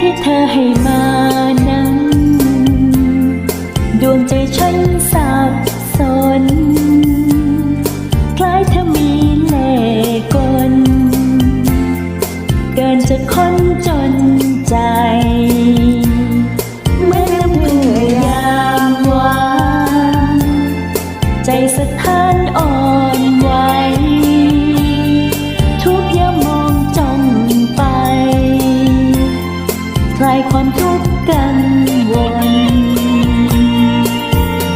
ที่เธอให้มานั้น ดวงใจฉันสับสน คล้ายเธอมีเล่ห์กลเกินจะค้นจนใจายความทุกข์กังวล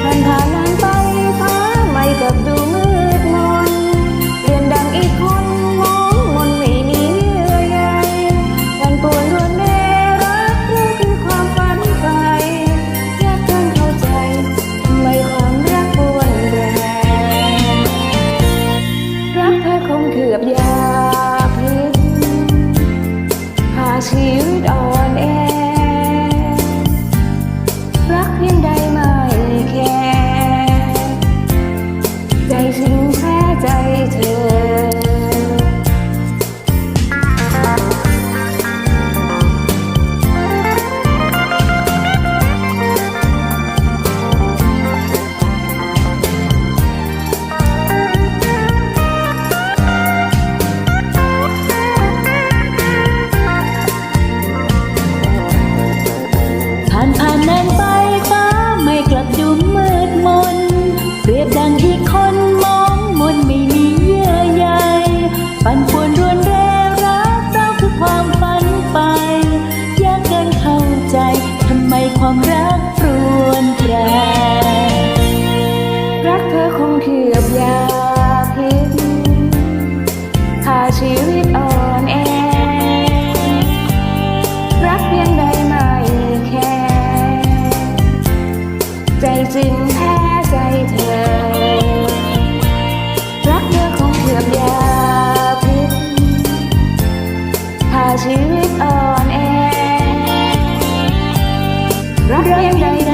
ผ่านผ่านนานไปฟ้าไม่กลับดูมืดมนเปลี่ยนดังอีกคนมองมนไม่มีเยื่อใยวันปวนรวนเนรักเธอคือความฝันไฟยากเกินเข้าใจทำไมความรักปวนแรงรักเธอคงเกือบยาพิษพาชีวิตออน Radio Yang Daerah.